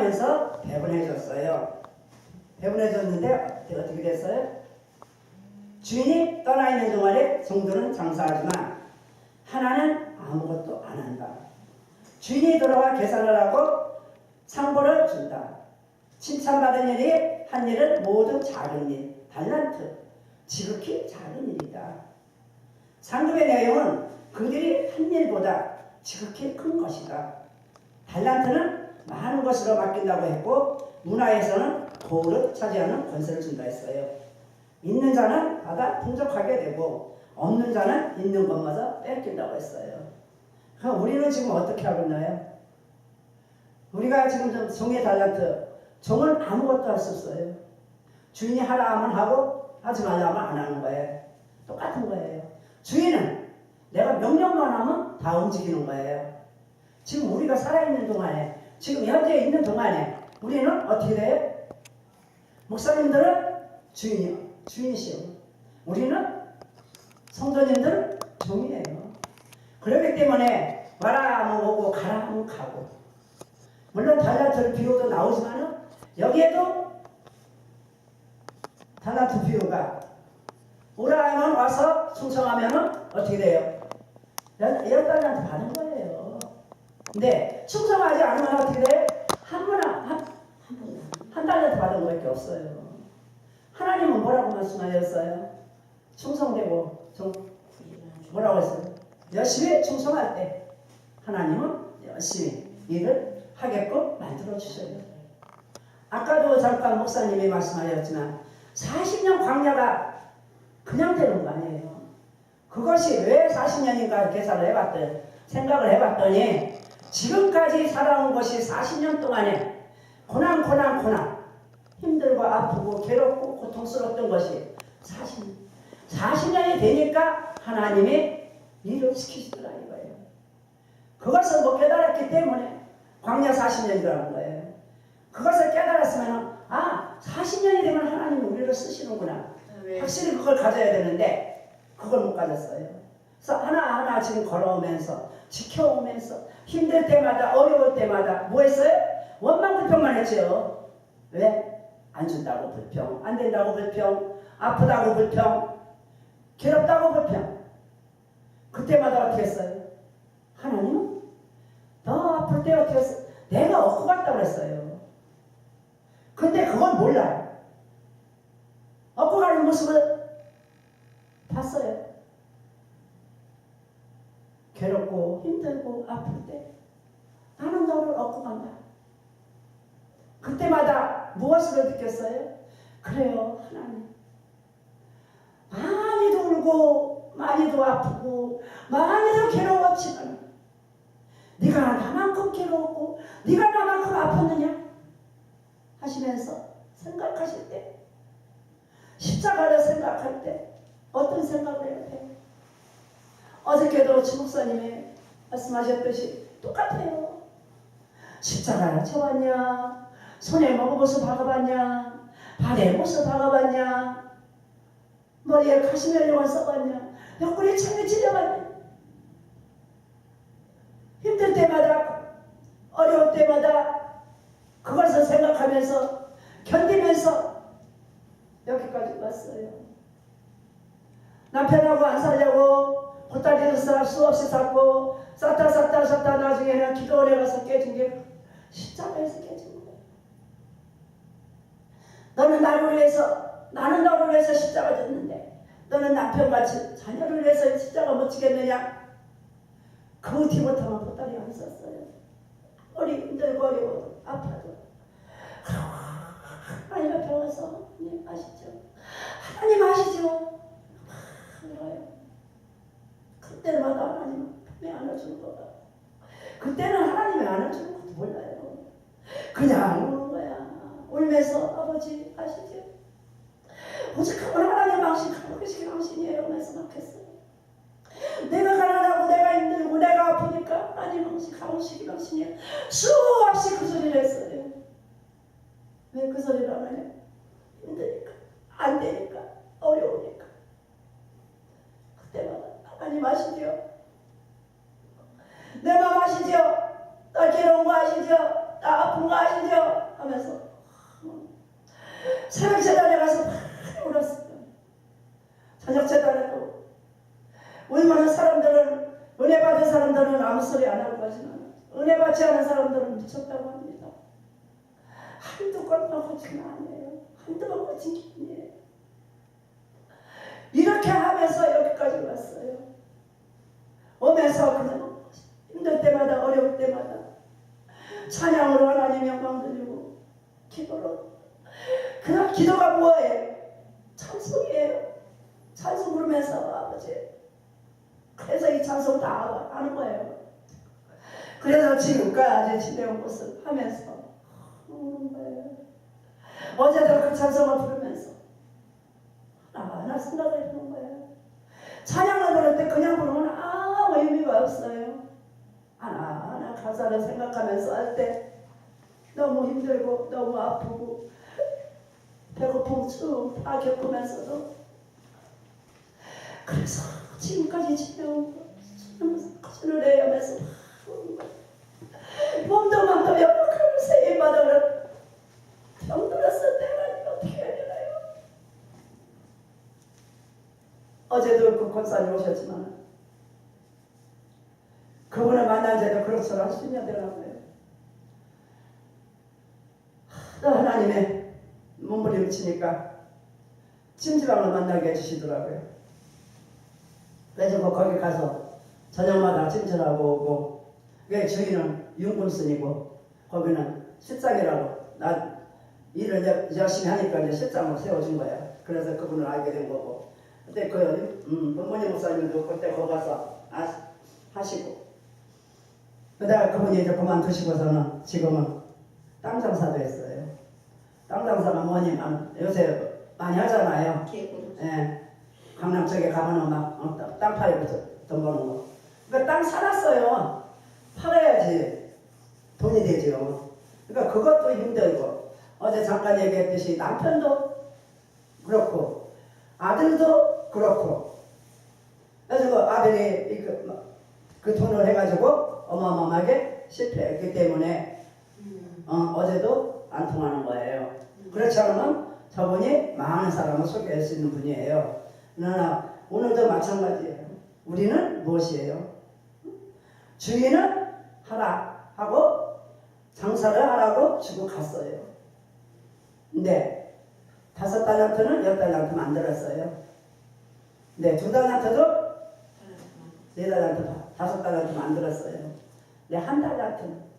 살아가면서 배분해줬어요. 배분해줬는데 어떻게 됐어요? 주인이 떠나 있는 동안에 성도는 장사하지만 하나는 아무것도 안 한다. 주인이 돌아와 계산을 하고 상보를 준다. 칭찬받은 일이 한 일은 모두 작은 일, 달란트, 지극히 작은 일이다. 상급의 내용은 그들이 한 일보다 지극히 큰 것이다. 달란트는 많은 것으로 맡긴다고 했고 문화에서는 도를 차지하는 권세를 준다 했어요. 있는 자는 받아 풍족하게 되고 없는 자는 있는 것마저 뺏긴다고 했어요. 그럼 우리는 지금 어떻게 하고 있나요? 우리가 지금 좀 종의 달란트, 종은 아무것도 할 수 없어요. 주인이 하라 하면 하고 하지 말라 하면 안 하는 거예요. 똑같은 거예요. 주인은 내가 명령만 하면 다 움직이는 거예요. 지금 우리가 살아있는 동안에, 지금 현재 있는 동안에 우리는 어떻게 돼요? 목사님들은 주인이요. 주인이시요. 우리는 성도님들은 종이에요. 그렇기 때문에 와라 하면 오고 가라 하면 가고 물론 달라트를 비유도 나오지만은 여기에도 달라트 비유가 오라 하면 와서 충성하면은 어떻게 돼요? 열, 열 달란트 받은 거예요. 근데 충성하지 않으면 어떻게 돼요? 한 분, 한, 한, 분, 한 달란트 받은 거밖에 없어요. 하나님은 뭐라고 말씀하셨어요? 충성되고 좀 뭐라고 했어요? 열심히 충성할 때 하나님은 열심히 일을 하게끔 만들어 주셔요. 아까도 잠깐 목사님이 말씀하셨지만 40년 광야가 그냥 되는 거 아니에요. 그것이 왜 40년인가 계산을 해봤더니 생각을 해봤더니 지금까지 살아온 것이 40년 동안에 고난 고난 고난 힘들고 아프고 괴롭고 고통스러웠던 것이 40년 40년이 되니까 하나님이 일을 시키시더라 이거예요. 그것을 못 깨달았기 때문에 광야 40년이라는 거예요. 그것을 깨달았으면 아 40년이 되면 하나님이 우리를 쓰시는구나. 확실히 그걸 가져야 되는데 그걸 못 가졌어요. 그래서 하나하나 지금 걸어오면서 지켜오면서 힘들 때마다 어려울 때마다 뭐 했어요? 원망 불평만 했죠. 왜? 안 준다고 불평, 안 된다고 불평, 아프다고 불평, 괴롭다고 불평. 그때마다 어떻게 했어요? 하나님은 너 아플 때 어떻게 했어? 내가 얻고 갔다고 그랬어요. 근데 그건 몰라요. 얻고 가는 모습을 봤어요. 괴롭고 힘들고 아플 때 나는 너를 얻고 간다. 그때마다 무엇으로 느꼈어요? 그래요, 하나님. 많이도 울고 많이도 아프고 많이도 괴로웠지만 네가 나만큼 괴로웠고 네가 나만큼 아팠느냐 하시면서 생각하실 때 십자가를 생각할 때 어떤 생각을 돼? 어저께도 주 목사님이 말씀하셨듯이 똑같아요. 십자가를 쳐봤냐? 손에 먹어보서 박아봤냐? 발에 못서 박아봤냐? 머리에 가시면용을 써봤냐? 옆구리에 창에 찔려봤냐? 힘들 때마다 어려울 때마다 그것을 생각하면서 견디면서 여기까지 왔어요. 남편하고 안 살려고 보따리도 쌀 수없이 쌌고 쌌다 쌌다 쌌다 나중에는 기도원에 가서 깨진 게 십자가에서 깨진 거예요. 너는 나를 위해서 나는 너를 위해서 십자가 졌는데 너는 남편같이 자녀를 위해서 십자가 못 지겠느냐? 그 뒤부터는 보따리 안 썼어요. 어리 힘들고 어려워 아파도 하나님 앞에 와서 하나님 아시죠? 하나님 아시죠? 울어요. 그때마다 하나님은 분명히 안아주는 거다. 그때는 하나님이 안아주는 것도 몰라요. 그냥 우는 거야. 울면서 아버지 아시죠? 오직하면 하나님 방식 그것이 당신이에요. 말씀하겠어요. 내가 가난하고 내가 힘들고 내가 아프니까 하나님 방식 가로시기 당신이에요. 수없이 그 소리를 했어요. 왜 그 소리를 하나요? 힘드니까 안 되니까 어려우니까 그때마다 하나님 아시죠? 내 마음 아시죠? 나 괴로운 거 아시죠? 나 아픈 거 아시죠? 하면서 새벽 재단에 가서 막 울었어요. 저녁 재단에도 얼마는 사람들은 은혜 받은 사람들은 아무 소리 안 하고 가지만 은혜 받지 않은 사람들은 미쳤다고 합니다. 한두 걸만 고치면 않아요. 그래서 지금까지 지내온 것을 하면서 하는 거예요. 어제도 그 찬송을 부르면서 하나하나 생각을 해보는 거예요. 찬양을 부를 때 그냥 부르면 아무 의미가 없어요. 하나하나 가사를 생각하면서 할 때 너무 힘들고 너무 아프고 배고픔 쭉다 겪으면서도 그래서 지금까지 지내온 거 신을 내야면서 몸도 맘도 연약하고 세임받아를 병들었을 때가 어떻게 해야 되나요? 어제도 그 권사님 오셨지만 그분을 만난 10년 되라고요. 하도 하나님의 몸부림치니까 찜질방을 만나게 해주시더라고요. 그래서 뭐 거기 가서 저녁마다 찜질하고 오고 그 주인은 윤군순이고 거기는 실장이라고 나 일을 여- 열심히 하니까 이제 실장으로 세워준 거야. 그래서 그분을 알게 된 거고 그때 그 음, 본모님 목사님도 그때 거기 가서 아, 하시고 그다가 그분이 이제 그만두시고서는 지금은 땅 장사도 했어요. 땅 장사가 뭐냐면 요새 많이 하잖아요. 예. 강남 쪽에 가면은 막 어, 땅- 팔고 돈- 돈 버는 거. 그러니까 땅 사놨어요. 팔아야지 돈이 되죠. 그러니까 그것도 힘들고 어제 잠깐 얘기했듯이 남편도 그렇고 아들도 그렇고 그래서 그 아들이 이 그, 뭐, 그 돈을 해가지고 어마어마하게 실패했기 때문에 어, 어제도 안 통하는 거예요. 그렇지 않으면 저분이 많은 사람을 소개할 수 있는 분이에요. 그러나 오늘도 마찬가지예요. 우리는 무엇이에요? 주인은 하라 하고 장사를 하라고 주고 갔어요. 근데 다섯 달란트는 열 달란트 만들었어요. 네, 두 달란트도 네 달란트, 다섯 달란트 만들었어요. 네, 한 달란트는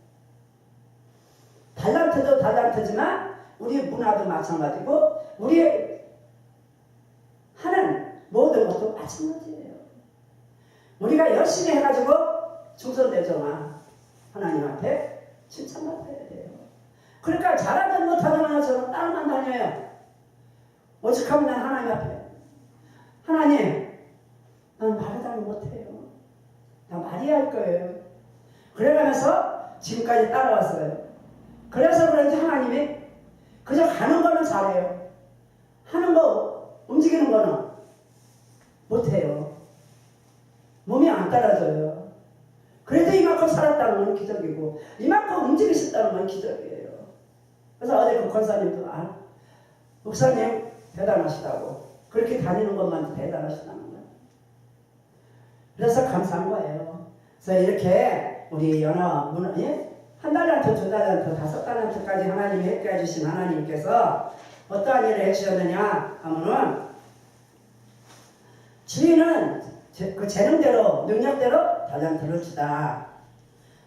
달란트도 달란트지만 우리 문화도 마찬가지고 우리 하는 모든 것도 마찬가지예요. 우리가 열심히 해가지고 충성되잖아. 하나님 앞에 칭찬받아야 돼요. 그러니까 잘하든 못하든 저는 땅만 다녀요. 오죽하면 난 하나님 앞에 하나님 난 말하다는 못해요. 나 말이 할 거예요. 그래가면서 지금까지 따라왔어요. 그래서 그런지 하나님이 그저 가는 거는 잘해요. 하는 거, 움직이는 거는 못해요. 몸이 안 따라줘요. 살았다는 건 기적이고, 이만큼 움직이셨다는 건 기적이에요. 그래서 어제 그 권사님도, 아, 목사님 대단하시다고. 그렇게 다니는 것만 대단하시다는 거예요. 그래서 감사한 거예요. 그래서 이렇게 우리 연화 문화, 예? 한 달란트, 두 달란트, 다섯 달란트까지 하나님이 했게 해주신 하나님께서 어떠한 일을 해주셨느냐 하면은 주인은 제- 그 재능대로, 능력대로 달란트를 주다.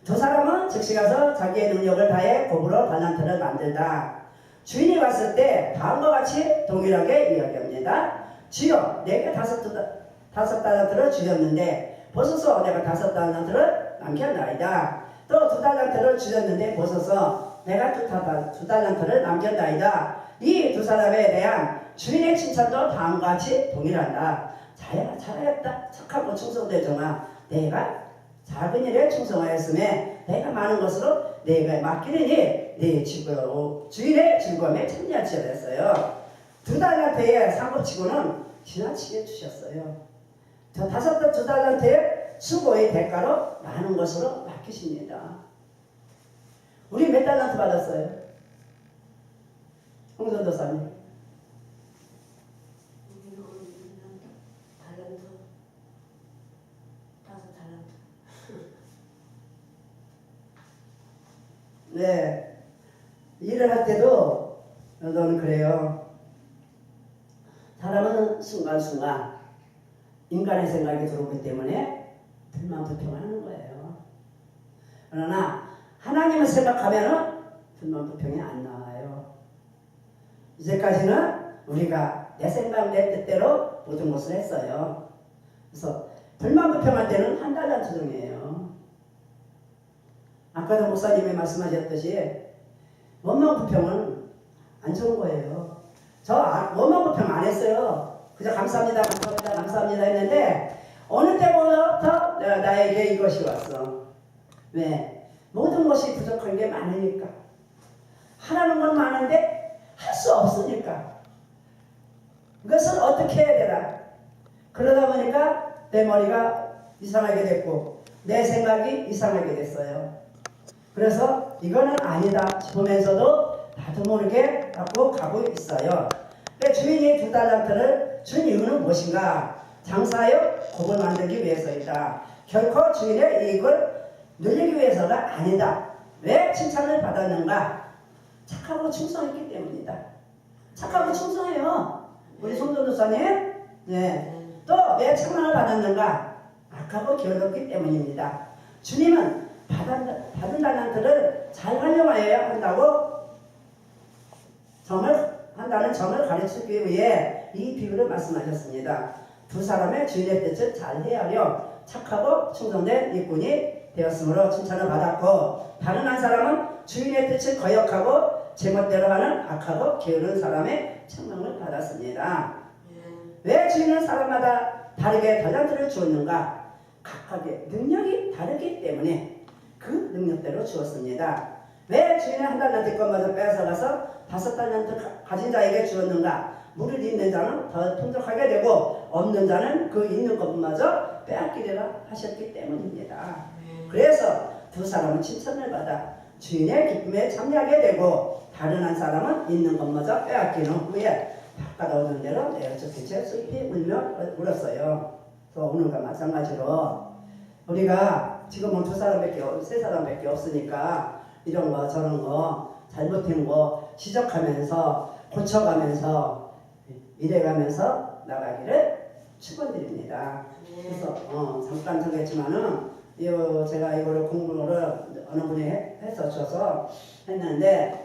두 사람은 즉시 가서 자기의 능력을 다해 고부로 달란트를 만들다. 주인이 봤을 때 다음과 같이 동일하게 이야기합니다. 주여, 내게 다섯, 다- 다섯 달란트를 주셨는데 보소서 내가 다섯 달란트를 남겼나이다. 또 두 달란트를 주셨는데 보소서 내가 두, 달- 두 달란트를 남겼나이다. 이 두 사람에 대한 주인의 칭찬도 다음과 같이 동일한다. 잘, 잘했다. 착하고 충성되잖아. 내가 작은 일에 충성하였음에 내가 많은 것으로 내가 맡기느니 내 즐거워 주인의 즐거움에 참여하지 않았어요. 두 달란트의 상급치고는 지나치게 주셨어요. 저 다섯 달두 달란트의 수고의 대가로 많은 것으로 맡기십니다. 우리 몇 달란트 받았어요? 홍선도사님. 달란트 다섯 달란트 네. 일을 할 때도 너는 그래요. 사람은 순간순간 인간의 생각이 들어오기 때문에 불만 불평하는 거예요. 그러나 하나님을 생각하면은 불만 불평이 안 나와요. 이제까지는 우리가 내 생각 내 뜻대로 모든 것을 했어요. 그래서 불만 불평할 때는 한 달란 조정이에요. 아까도 목사님이 말씀하셨듯이 원망 불평은 안 좋은 거예요. 저 아- 원망 불평 안 했어요. 그저 감사합니다, 감사합니다, 감사합니다 했는데 어느 때부터 나에게 이것이 왔어. 왜? 모든 것이 부족한 게 많으니까. 하라는 건 많은데 할 수 없으니까. 이것을 어떻게 해야 되나? 그러다 보니까 내 머리가 이상하게 됐고 내 생각이 이상하게 됐어요. 그래서 이거는 아니다 싶으면서도 나도 모르게 갖고 가고 있어요. 주인이 두 달란트를 준 이유는 무엇인가? 장사하여 곡을 만들기 위해서이다. 결코 주인의 이익을 늘리기 위해서가 아니다. 왜 칭찬을 받았는가? 착하고 충성했기 때문이다. 착하고 충성해요. 우리 송전도사님. 네. 또왜 책망을 받았는가? 악하고 게을렀기 때문입니다. 주님은 받은, 받은 달란트를 잘 활용하여야 한다고 점을 한다는 점을 가르치기 위해 이 비유를 말씀하셨습니다. 두 사람의 주인의 뜻을 잘 헤아려 착하고 충성된 일꾼이 되었으므로 칭찬을 받았고 다른 한 사람은 주인의 뜻을 거역하고 제멋대로 하는 악하고 게으른 사람의 책망을 받았습니다. 왜 주인은 사람마다 다르게 달란트를 주었는가? 각각의 능력이 다르기 때문에 그 능력대로 주었습니다. 왜 주인은 한 달란트 것마저 빼앗아가서 다섯 달란트 가- 가진 자에게 주었는가? 물을 있는 자는 더 풍족하게 되고 없는 자는 그 있는 것마저 빼앗기리라 하셨기 때문입니다. 그래서 두 사람은 칭찬을 받아 주인의 기쁨에 참여하게 되고 다른 한 사람은 있는 것마저 빼앗기는 후에 바깥 얻은 대로 빛에 슬피 울며 울었어요. 그래서 오늘과 마찬가지로 우리가 지금은 두 사람밖에 없- 세 사람밖에 없으니까 이런 거 저런 거 잘못된 거 지적하면서 고쳐가면서 이래가면서 나가기를 축원드립니다. 그래서 어, 잠깐 저겠지만은 이 제가 이거를 공부를 어느 분이 해- 해서 줘서 했는데